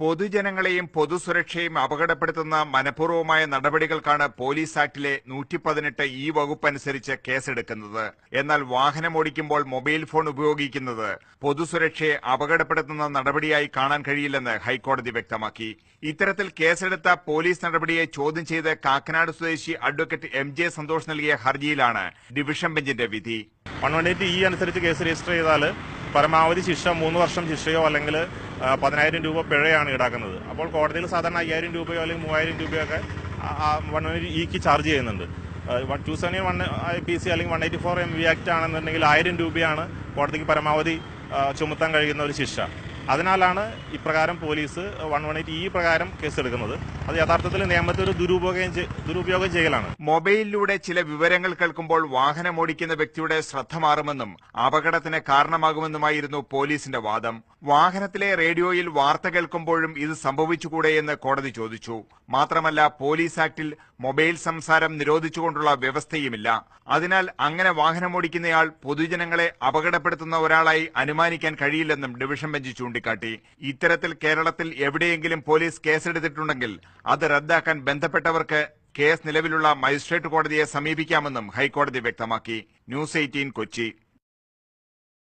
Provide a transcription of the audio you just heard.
പൊതുജനങ്ങളെയും പൊതുസുരക്ഷയും അപകടപ്പെടുത്തുന്ന മനഃപൂർവമായ നടപടികൾക്കാണ് police ആക്ടിലെ നൂറ്റി പതിനെട്ട് ഈ വകുപ്പ് അനുസരിച്ച് കേസെടുക്കുന്നത്. എന്നാൽ വാഹനമോടിക്കുമ്പോൾ മൊബൈൽ ഫോൺ ഉപയോഗിക്കുന്നത് പൊതുസുരക്ഷയെ അപകടപ്പെടുത്തുന്ന നടപടിയായി കാണാൻ കഴിയില്ലെന്ന് ഹൈക്കോടതി വ്യക്തമാക്കി. ഇത്തരത്തിൽ കേസെടുത്ത പോലീസ് നടപടിയെ ചോദ്യം ചെയ്ത് കാക്കനാട് സ്വദേശി അഡ്വക്കേറ്റ് എം ജെ സന്തോഷ് നൽകിയ ഹർജിയിലാണ് ഡിവിഷൻ ബെഞ്ചിന്റെ വിധി. വൺ വൺ എയ്റ്റ് ഇ അനുസരിച്ച് കേസ് രജിസ്റ്റർ ചെയ്താൽ പരമാവധി ശിക്ഷ മൂന്ന് വർഷം ശിക്ഷയോ അല്ലെങ്കിൽ പതിനായിരം രൂപ പിഴയാണ് ഈടാക്കുന്നത്. അപ്പോൾ കോടതിയിൽ സാധാരണ അയ്യായിരം രൂപയോ അല്ലെങ്കിൽ മൂവായിരം രൂപയോ ഒക്കെ വൺ ഇക്ക് ചാർജ് ചെയ്യുന്നുണ്ട്. One two seven one P C അല്ലെങ്കിൽ one eighty four M V act ആണെന്നുണ്ടെങ്കിൽ ആയിരം രൂപയാണ് കോടതിക്ക് പരമാവധി ചുമത്താൻ കഴിയുന്ന ഒരു ശിക്ഷ. അതിനാലാണ് ഇപ്രകാരം പോലീസ് വൺ വൺ എയ്റ്റ് ഈ പ്രകാരം കേസെടുക്കുന്നത്. അത് യഥാർത്ഥത്തിൽ നിയമത്തെ ഒരു ദുരുപയോഗം ദുരുപയോഗം ചെയ്യലാണ്. മൊബൈലിലൂടെ ചില വിവരങ്ങൾ കേൾക്കുമ്പോൾ വാഹനം ഓടിക്കുന്ന വ്യക്തിയുടെ ശ്രദ്ധ മാറുമെന്നും അപകടത്തിന് കാരണമാകുമെന്നുമായിരുന്നു പോലീസിന്റെ വാദം. വാഹനത്തിലെ റേഡിയോയിൽ വാർത്ത കേൾക്കുമ്പോഴും ഇത് സംഭവിച്ചുകൂടെയെന്ന് കോടതി ചോദിച്ചു. മാത്രമല്ല പോലീസ് ആക്ടിൽ മൊബൈൽ സംസാരം നിരോധിച്ചുകൊണ്ടുള്ള വ്യവസ്ഥയുമില്ല. അതിനാൽ അങ്ങനെ വാഹനമോടിക്കുന്നയാൾ പൊതുജനങ്ങളെ അപകടപ്പെടുത്തുന്ന ഒരാളായി അനുമാനിക്കാൻ കഴിയില്ലെന്നും ഡിവിഷൻ ബെഞ്ച് ചൂണ്ടിക്കാട്ടി. ഇത്തരത്തിൽ കേരളത്തിൽ എവിടെയെങ്കിലും പോലീസ് കേസെടുത്തിട്ടുണ്ടെങ്കിൽ അത് റദ്ദാക്കാൻ ബന്ധപ്പെട്ടവർക്ക് കേസ് നിലവിലുള്ള മജിസ്ട്രേറ്റ് കോടതിയെ സമീപിക്കാമെന്നും ഹൈക്കോടതി വ്യക്തമാക്കി. News eighteen Kochi.